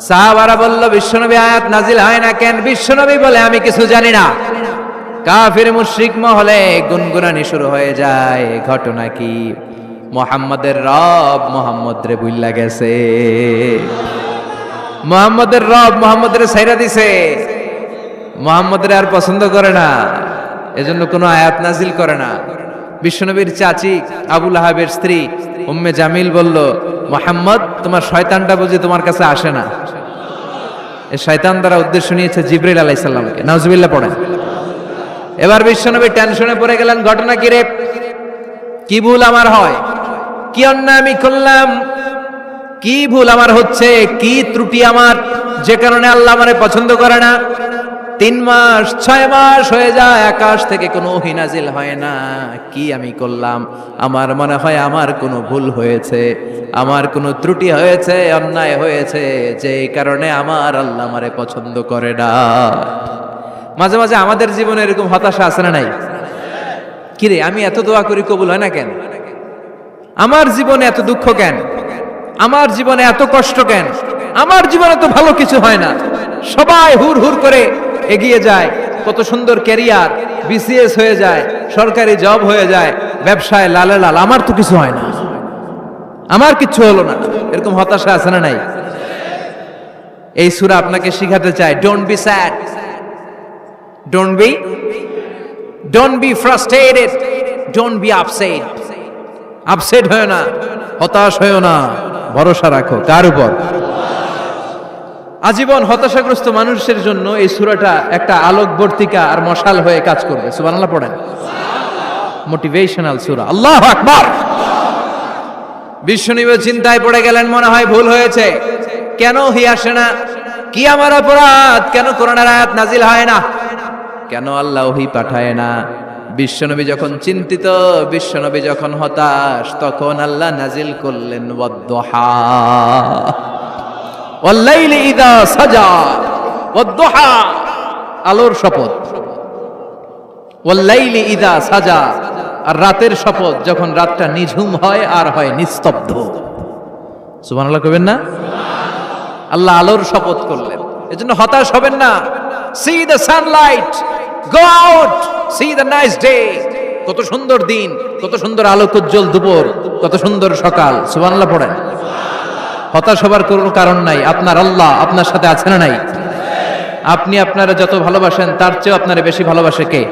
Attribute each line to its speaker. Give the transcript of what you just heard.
Speaker 1: সাহাবারা বলল, বিশ্বনবী আয়াত নাজিল হয় না কেন? বিশ্বনবী বলে, আমি কিছু জানি না। কাফির মুশরিক মহলে গুনগুনানি শুরু হয়ে যায়। ঘটনা কি? মোহাম্মদের রব মোহাম্মদ রে বুল্লা গেছে। মোহাম্মদের রব মোহাম্মদের সাইরা দিছে। মোহাম্মদের আর পছন্দ করে না। এজন্য কোনো আয়াত নাজিল করে না। বিশ্বনবীর চাচি আবুল আহাবের স্ত্রী উম্মে জামিল বলল, মোহাম্মদ, তোমার শয়তানটা বুঝি তোমার কাছে আসে না। এই শয়তান দ্বারা উদ্দেশ্য নিয়েছে জিব্রিল আলাইসাল্লামকে নাজবিল্লা পড়েন। এবার বিশ্বনবী টেনশনে পড়ে গেলেন, ঘটনা কি রে? কি ভুল আমার হয়? কি অন্যায় আমি করলাম? কি ভুল আমার হচ্ছে? কি ত্রুটি আমার? যে কারণে আল্লাহ আমারে পছন্দ করে না? তিন মাস, ছয় মাস হয়ে যায়, আকাশ থেকে কোনো হিনাজিল হয় না। কি আমি করলাম? আমার মনে হয় আমার কোনো ভুল হয়েছে, আমার কোনো ত্রুটি হয়েছে, অন্যায় হয়েছে যে কারণে আমার আল্লাহ আমারে পছন্দ করে না। মাঝে মাঝে আমাদের জীবনে এরকম হতাশা আছে না নাই? কিরে আমি এত দোয়া করি কবুল হয় না কেন? আমার জীবনে এত দুঃখ কেন? আমার জীবনে এত কষ্ট কেন? আমার জীবনে তো ভালো কিছু হয় না। সবাই হুর হুর করে এগিয়ে যায়, কত সুন্দর ক্যারিয়ার বিসিএস হয়ে যায়, সরকারি জব হয়ে যায়, ব্যবসায় লালে লাল, আমার তো কিছু হয় না। আমার কিচ্ছু হলো না। এরকম হতাশা আছে না নাই? এই সুরা আপনাকে শিখাতে চায় don't be sad don't be don't be frustrated don't be upset upset হয় না, হতাশ হয়েও না, ভরসা রাখো। কার উপর? আজীবন হতাশাগ্রস্ত মানুষের জন্য এই সুরাটা একটা আলোকবর্তিকা আর মশাল হয়ে কাজ করবে। সুবহানাল্লাহ পড়েন। মোটিভেশনাল সুরা। আল্লাহ আকবার! বিশ্বনিবে চিন্তায় পড়ে গেলেন, মনে হয় ভুল হয়েছে। কেন হি আসে না? কি আমার অপরাধ? কেন করোনার আয়াত নাজিল হয় না? কেন আল্লাহ ওহি পাঠায় না? বিশ্বনবী যখন চিন্তিত, বিশ্বনবী যখন হতাশ, তখন আল্লাহ নাজিল করলেন, ওয়াদ্দুহা। ওয়াল্লাইলি ইদা সাজা ওয়াদ্দুহা, আলোর শপথ। ওয়াল্লাইলি ইদা সাজা, আর রাতের শপথ যখন রাতটা নিঝুম হয় আর হয় নিস্তব্ধ। সুবহানাল্লাহ কইবেন না? আল্লাহ আলোর শপথ করলেন। এজন্য হতাশ হবেন না। See the sunlight go out see the nice day কত সুন্দর দিন, কত সুন্দর আলোকোজ্জ্বল দুপুর, কত সুন্দর সকাল। সুবহানাল্লাহ পড়েন। হতাশ হবার কোনো কারণ নাই। আপনার আল্লাহ আপনার সাথে আছে না নাই? আপনি আপনারা যত ভালোবাসেন, তার চেয়েও আপনারা বেশি ভালোবাসে কে?